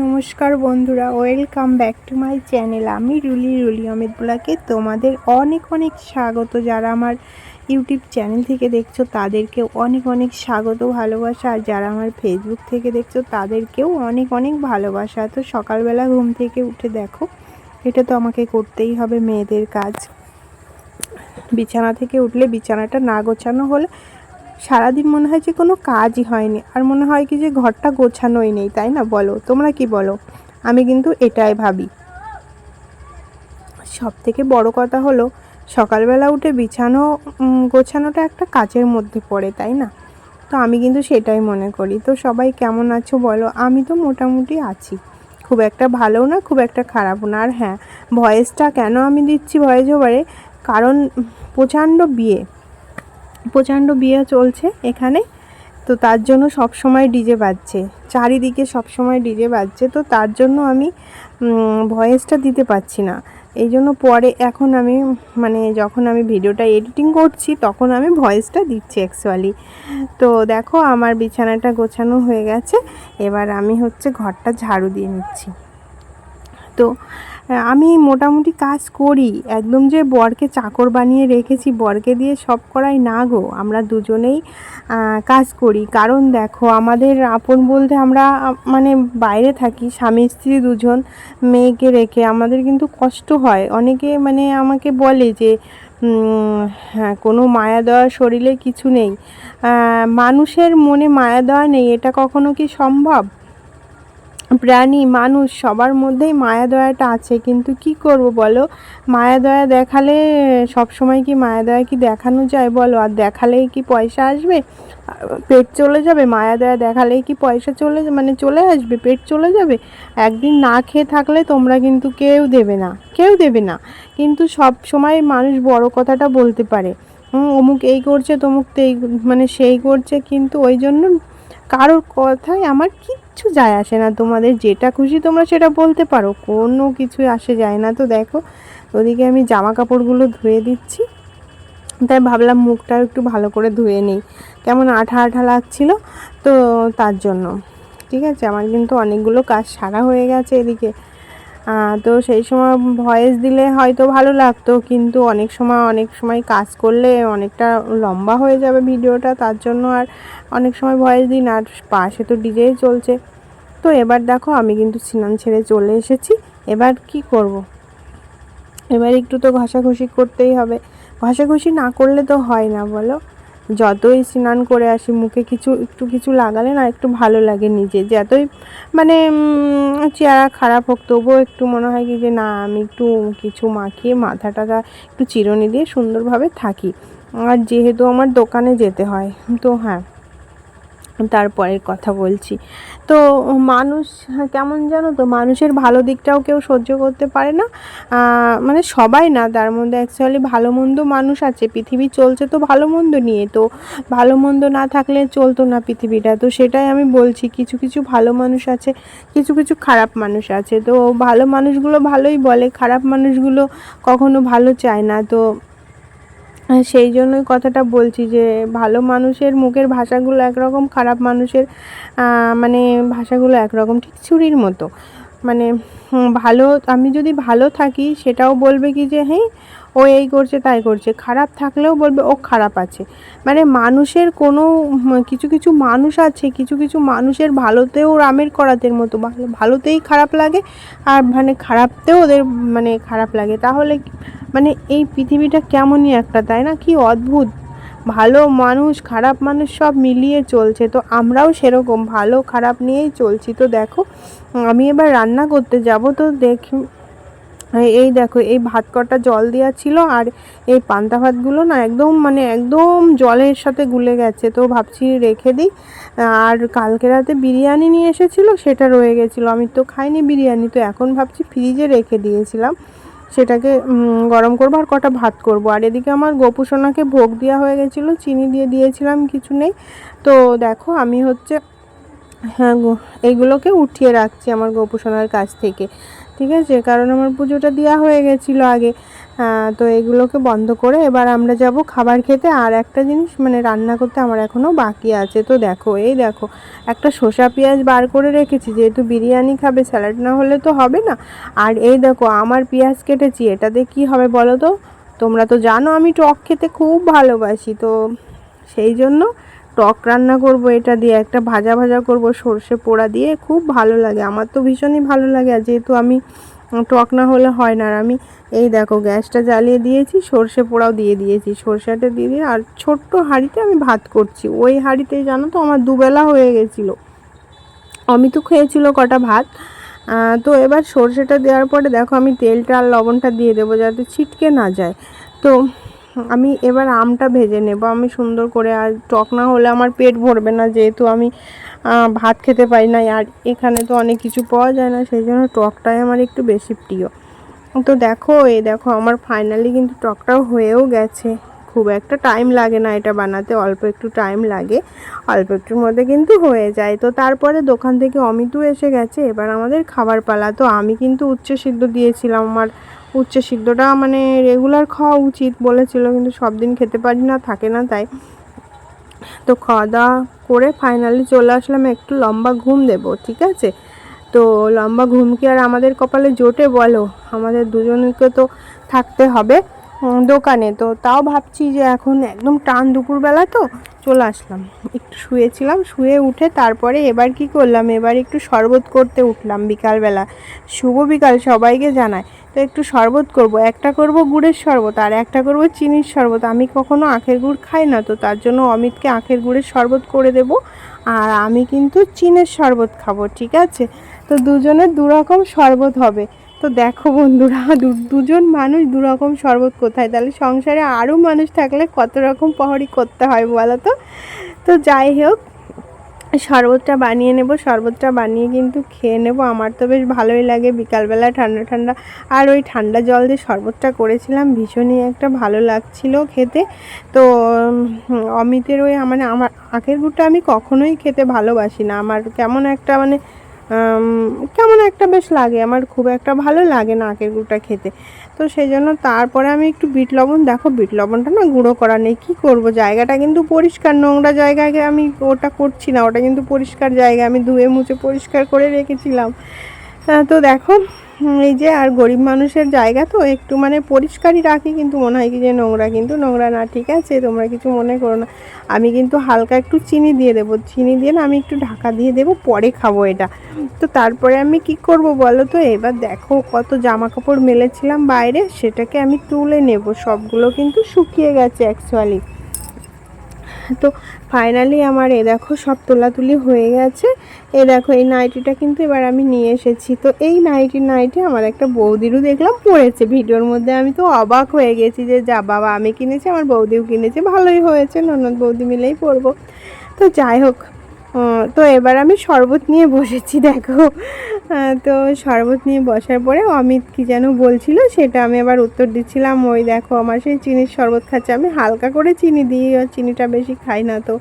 নমস্কার বন্ধুরা, welcome back to my channel. আমি রুলি রুলি অমিত ব্লাকে। তোমাদের অনেক অনেক স্বাগত। যারা আমার ইউটিউব চ্যানেল থেকে দেখছ তাদেরকে অনেক অনেক স্বাগত, ভালোবাসা। আর যারা আমার ফেসবুক থেকে দেখছ, তাদেরকেও অনেক অনেক ভালোবাসা। তো সকালবেলা ঘুম থেকে উঠে দেখো, এটা তো আমাকে করতেই হবে মেয়েদের কাজ। বিছানা থেকে উঠলে বিছানাটা না গোছানো হলে সারাদিন মনে হয় যে কোনো কাজই হয়নি। আর মনে হয় কি যে ঘরটা গোছানোই নেই, তাই না? বলো, তোমরা কি বলো? আমি কিন্তু এটাই ভাবি। সব থেকে বড় কথা হলো, সকালবেলা উঠে বিছানো গোছানোটা একটা কাজের মধ্যে পড়ে, তাই না? তো আমি কিন্তু সেটাই মনে করি। তো সবাই কেমন আছো বলো? আমি তো মোটামুটি আছি। খুব একটা ভালো না, খুব একটা খারাপও না। আর হ্যাঁ ভয়েসটা কেন আমি দিচ্ছি ভয়েস ওভারে? কারণ প্রচণ্ড বিয়ে। প্রচণ্ড বিয়ে চলছে এখানে। তো তার জন্য সব সময় ডিজে বাজছে। চারিদিকে সব সময় ডিজে বাজছে। তো তার জন্য আমি ভয়েসটা দিতে পারছি না। এই জন্য পরে এখন আমি মানে যখন আমি ভিডিওটা এডিটিং করছি, তখন আমি ভয়েসটা দিচ্ছি অ্যাকচুয়ালি তো দেখো আমার বিছানাটা গোছানো হয়ে গেছে। এবার আমি হচ্ছে ঘরটা ঝাড়ু দিয়ে নিচ্ছি। তো আমি মোটামুটি কাজ করি। একদম যে বরকে চাকর বানিয়ে রেখেছি, বরকে দিয়ে সব করাই না গো। আমরা দুজনেই কাজ করি। কারণ দেখো, আমাদের আপন বলতে আমরা মানে বাইরে থাকি, স্বামী স্ত্রী দুজন মেয়েকে রেখে আমাদের কিন্তু কষ্ট হয়। অনেকে মানে আমাকে বলে যে হ্যাঁ কোনো মায়া দেওয়ার শরীরে কিছু নেই। মানুষের মনে মায়া দেওয়া নেই। এটা কখনো কি সম্ভব? প্রাণী, মানুষ, সবার মধ্যেই মায়া দয়াটা আছে। কিন্তু কি করব বলো? মায়া দয়া দেখালে সব সময় কি মায়া দয়া কি দেখানো যায় বলো? আর দেখালেই কি পয়সা আসবে? পেট চলে যাবে? মায়া দয়া দেখালেই কি পয়সা চলে মানে চলে আসবে? পেট চলে যাবে? একদিন না খেয়ে থাকলে তোমরা কিন্তু কেউ দেবে না, কেউ দেবে না। কিন্তু সব সময় মানুষ বড় কথাটা বলতে পারে। অমুক এই করছে, তমুক এই মানে সেই করছে, কিন্তু ওই জন্য কারোর কথায় আমার কিচ্ছু যায় আসে না। তোমাদের যেটা খুশি তোমরা সেটা বলতে পারো। কোনো কিছুই আসে যায় না। তো দেখো, ওদিকে আমি জামা কাপড়গুলো ধুয়ে দিচ্ছি। তাই ভাবলাম মুখটাও একটু ভালো করে ধুয়ে নিই। কেমন আঠা আঠা লাগছিল তো তার জন্য। ঠিক আছে, আমার কিন্তু অনেকগুলো কাজ সারা হয়ে গেছে এদিকে। তো সেই সময় ভয়েস দিলে হয়তো ভালো লাগতো, কিন্তু অনেক সময় অনেক সময় কাজ করলে অনেকটা লম্বা হয়ে যাবে ভিডিওটা, তার জন্য আর অনেক সময় ভয়েস দিন আর পাশে তো ডিজেই চলছে। তো এবার দেখো, আমি কিন্তু স্নান ছেড়ে চলে এসেছি। এবার কি করব। এবার একটু তো ঘষাঘষি করতেই হবে। ঘষাঘষি না করলে তো হয় না, বলো? যতই স্নান করে আসি, মুখে কিছু, একটু কিছু লাগালে না একটু ভালো লাগে নিজে। যতই মানে চেহারা খারাপ হোক, তবুও একটু মনে হয় কি যে, না, আমি একটু কিছু মাখিয়ে মাথাটা একটু চিরুনি দিয়ে সুন্দরভাবে থাকি। আর যেহেতু আমার দোকানে যেতে হয়, তো হ্যাঁ। তারপরের কথা বলছি। তো মানুষ কেমন জানো তো, মানুষের ভালো দিকটাও কেউ সহ্য করতে পারে না। মানে সবাই না, তার মধ্যে অ্যাকচুয়ালি ভালো মন্দ মানুষ আছে। পৃথিবী চলছে তো ভালো মন্দ নিয়ে, তো ভালো মন্দ না থাকলে চলতো না পৃথিবীটা। তো সেটাই আমি বলছি, কিছু কিছু ভালো মানুষ আছে, কিছু কিছু খারাপ মানুষ আছে। তো ভালো মানুষগুলো ভালোই বলে, খারাপ মানুষগুলো কখনো ভালো চায় না। তো সেই জন্যই কথাটা বলছি যে ভালো মানুষের মুখের ভাষাগুলো একরকম, খারাপ মানুষের মানে ভাষাগুলো একরকম, ঠিক ছুরির মতো। মানে ভালো, আমি যদি ভালো থাকি সেটাও বলবে কি যে হ্যাঁ ও এই করছে, তাই করছে। খারাপ থাকলেও বলবে, ও খারাপ আছে। মানে মানুষের কোনো কিছু কিছু মানুষ আছে, কিছু কিছু মানুষের ভালোতেও রামের করাতের মতো। ভালো ভালোতেই খারাপ লাগে, আর মানে খারাপতেও ওদের মানে খারাপ লাগে। তাহলে মানে এই পৃথিবীটা কেমনই একটা, তাই না? কি অদ্ভুত। ভালো মানুষ, খারাপ মানুষ সব মিলিয়ে চলছে। তো আমরাও সেরকম, ভালো খারাপ নিয়েই চলছি। তো দেখো, আমি এবার রান্না করতে যাব, তো দেখি এই দেখো, এই ভাত কটা জল দেওয়া ছিল আর এই পান্তা ভাতগুলো না একদম মানে একদম জলের সাথে গুলে গেছে। তো ভাবছি রেখে দিই। আর কালকে রাতে বিরিয়ানি নিয়ে এসেছিল, সেটা রয়ে গেছিল। আমি তো খাইনি বিরিয়ানি, তো এখন ভাবছি ফ্রিজে রেখে দিয়েছিলাম। সেটাকে গরম করব আর কটা ভাত করব। আর এদিকে আমার গোপুসোনাকে ভোগ দেওয়া হয়ে গেছিল, চিনি দিয়ে দিয়েছিলাম, কিছু নেই। তো দেখো, আমি হচ্ছে হ্যাঁ এইগুলোকে উঠিয়ে রাখছি আমার গোপুসোনার কাছ থেকে। ঠিক আছে? কারণ আমার পুজোটা দেওয়া হয়ে গেছিল আগে। তো এগুলোকে বন্ধ করে এবার আমরা যাব খাবার খেতে। আর একটা জিনিস মানে রান্না করতে আমার এখনও বাকি আছে। তো দেখো, এই দেখো, একটা শসা পেঁয়াজ বার করে রেখেছি। যেহেতু বিরিয়ানি খাবে, স্যালাড না হলে তো হবে না। আর এই দেখো, আমার পেঁয়াজ কেটেছি। এটাতে কি হবে বলো তো? তোমরা তো জানো আমি টক খেতে খুব ভালোবাসি। তো সেই জন্য টক রান্না করব এটা দিয়ে, একটা ভাজা ভাজা করব সর্ষে পোড়া দিয়ে, খুব ভালো লাগে। আমার তো ভীষণই ভালো লাগে, আর যেহেতু আমি টক না হলে হয় না। আর আমি এই দেখো, গ্যাসটা জ্বালিয়ে দিয়েছি, সর্ষে পোড়াও দিয়ে দিয়েছি। সর্ষেটা দিয়ে দিয়ে, আর ছোট্ট হাঁড়িতে আমি ভাত করছি। ওই হাঁড়িতে জানো তো, আমার দুবেলা হয়ে গেছিল। অমিত খেয়েছিল কটা ভাত। তো এবার সর্ষেটা দেওয়ার পরে দেখো, আমি তেলটা আর লবণটা দিয়ে দেবো যাতে ছিটকে না যায়। তো আমি এবার আমটা ভেজে নেব। আমি সুন্দর করে আর টক না হলে আমার পেট ভরবে না, যেহেতু আমি ভাত খেতে পারি না আর এখানে তো অনেক কিছু পাওয়া যায় না, সেই জন্য টকটাই আমার একটু বেশি প্রিয়। তো দেখো, এই দেখো, আমার ফাইনালি কিন্তু টকটাও হয়েও গেছে। খুব একটা টাইম লাগে না এটা বানাতে, অল্প একটু টাইম লাগে, অল্প একটুর মধ্যে কিন্তু হয়ে যায়। তো তারপরে দোকান থেকে অমিতও এসে গেছে, এবার আমাদের খাবার পালা। তো আমি কিন্তু উচ্চ সিদ্ধ দিয়েছিলাম আমার উচ্চ সিদ্ধটা মানে রেগুলার খাওয়া উচিত বলেছিল, কিন্তু সব দিন খেতে পারি না, থাকে না তাই। তো খাওয়া দাওয়া করে ফাইনালি চলে আসলাম, একটু লম্বা ঘুম দেব, ঠিক আছে? তো লম্বা ঘুম কি আর আমাদের কপালে জোটে বলো? আমাদের দুজনকে তো থাকতে হবে। দোকানে। তো তাও ভাবছি যে এখন একদম টান দুপুরবেলা তো চলে আসলাম। একটু শুয়েছিলাম, শুয়ে উঠে তারপরে এবার কি করলাম? এবার একটু শরবত করতে উঠলাম বিকালবেলা। শুভ বিকাল সবাইকে জানায় তো একটু শরবত করব। একটা করব গুড়ের শরবত আর একটা করব চিনির শরবত। আমি কখনো আখের গুড় খাই না, তো তার জন্য অমিতকে আখের গুড়ের শরবত করে দেব আর আমি কিন্তু চিনের শরবত খাব, ঠিক আছে? তো দুজনের দুরকম শরবত হবে। তো দেখো বন্ধুরা দুজন মানুষ দু রকম শরবত কোথায়? তাহলে সংসারে আরও মানুষ থাকলে কত রকম পহরি করতে হয় বলো তো? তো যাই হোক, শরবতটা বানিয়ে নেব, শরবতটা বানিয়ে কিন্তু খেয়ে নেব। আমার তো বেশ ভালোই লাগে বিকালবেলা ঠান্ডা ঠান্ডা। আর ওই ঠান্ডা জল দিয়ে শরবতটা করেছিলাম, ভীষণই একটা ভালো লাগছিল খেতে। তো অমিতের ওই মানে আমার আখের গুড়টা আমি কখনোই খেতে ভালোবাসি না। আমার কেমন একটা মানে কেমন একটা বেশ লাগে, আমার খুব একটা ভালো লাগে না আখের গুঁড়োটা খেতে। তো সেই জন্য তারপরে আমি একটু বিট লবণ, দেখো বিট লবণটা না গুঁড়ো করা নেই, কী করব? জায়গাটা কিন্তু পরিষ্কার, নোংরা জায়গায় আমি ওটা করছি না, ওটা কিন্তু পরিষ্কার জায়গা, আমি ধুয়ে মুছে পরিষ্কার করে রেখেছিলাম। তো দেখো এই যে, আর গরিব মানুষের জায়গা তো, একটু মানে পরিষ্কারই রাখি, কিন্তু মনে হয় কি যে নোংরা, কিন্তু নোংরা না, ঠিক আছে, তোমরা কিছু মনে করো না। আমি কিন্তু হালকা একটু চিনি দিয়ে দেবো, চিনি দিয়ে না আমি একটু ঢাকা দিয়ে দেবো, পরে খাব এটা। তো তারপরে আমি কি করব বলো তো? এবার দেখো কত জামা কাপড় মেলেছিলাম বাইরে, সেটাকে আমি তুলে নেব, সবগুলো কিন্তু শুকিয়ে গেছে অ্যাকচুয়ালি তো ফাইনালি আমার এ দেখো সব তোলাতুলি হয়ে গেছে। এ দেখো এই নাইটিটা কিন্তু এবার আমি নিয়ে এসেছি। তো এই নাইটি নাইটি আমার একটা বৌদিরও দেখলাম পড়েছে ভিডিওর মধ্যে। আমি তো অবাক হয়ে গেছি যে, যা বাবা, আমি কিনেছি, আমার বৌদিও কিনেছে, ভালোই হয়েছে, ননদ বৌদি মিলেই পরবো। তো যাই হোক তো এবার আমি শরবত নিয়ে বসেছি, দেখো। তো শরবত নিয়ে বসার পরে অমিত কি যেন বলছিল, সেটা আমি আবার উত্তর দিচ্ছিলাম, ওই দেখো আমার সেই চিনির শরবত খাচ্ছে। আমি হালকা করে চিনি দিই চিনিটা বেশি খাই না তো।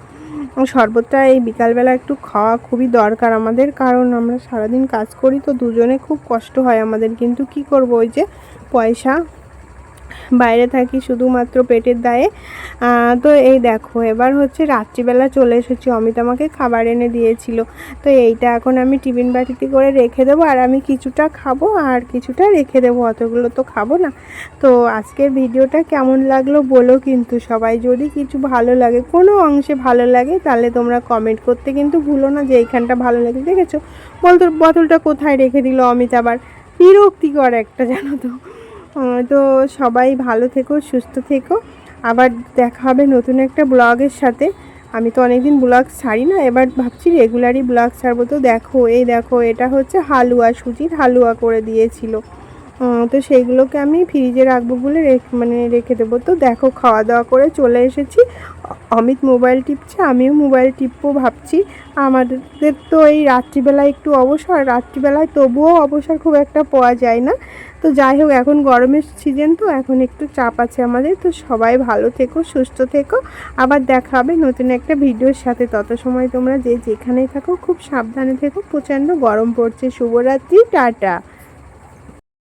শরবতটা এই বিকালবেলা একটু খাওয়া খুবই দরকার আমাদের, কারণ আমরা সারাদিন কাজ করি তো দুজনে খুব কষ্ট হয় আমাদের, কিন্তু কি করব ওই যে পয়সা বাইরে থাকি শুধুমাত্র পেটের দায়ে। তো এই দেখো, এবার হচ্ছে রাত্রিবেলা চলে এসেছি। অমিত আমাকে খাবার এনে দিয়েছিল। তো এইটা এখন আমি টিফিন বাটিতে করে রেখে দেবো আর আমি কিছুটা খাব আর কিছুটা রেখে দেবো। অতগুলো তো খাব না। তো আজকের ভিডিওটা কেমন লাগল বলো কিন্তু সবাই। যদি কিছু ভালো লাগে, কোনো অংশে ভালো লাগে, তাহলে তোমরা কমেন্ট করতে কিন্তু ভুলো না যে এইখানটা ভালো লাগে দেখেছ? বলতো বোতলটা কোথায় রেখে দিল অমিত আবার? বিরক্তিকর একটা, জানো তো। তো সবাই ভালো থেকো, সুস্থ থেকো। আবার দেখা হবে নতুন একটা ব্লগের সাথে। আমি তো অনেকদিন ব্লগ ছাড়ি না, এবার ভাবছি রেগুলারই ব্লগ ছাড়বো। তো দেখো, এই দেখো, এটা হচ্ছে হালুয়া সুজির হালুয়া করে দিয়েছিল। তো সেইগুলোকে আমি ফ্রিজে রাখব বলে মানে রেখে দেবো। তো দেখো খাওয়া দাওয়া করে চলে এসেছি। অমিত মোবাইল টিপছে, আমিও মোবাইল টিপবো ভাবছি। আমাদের তো এই রাত্রিবেলায় একটু অবসর, রাত্রিবেলায় তবুও অবসর খুব একটা পাওয়া যায় না। তো যাই হোক, এখন গরমের সিজন তো, এখন একটু চাপ আছে আমাদের। তো সবাই ভালো থেকো, সুস্থ থেকো। আবার দেখা হবে নতুন একটা ভিডিওর সাথে। তত সময় তোমরা যে যেখানেই থাকো, খুব সাবধানে থেকো। প্রচণ্ড গরম পড়ছে। শুভরাত্রি, টাটা।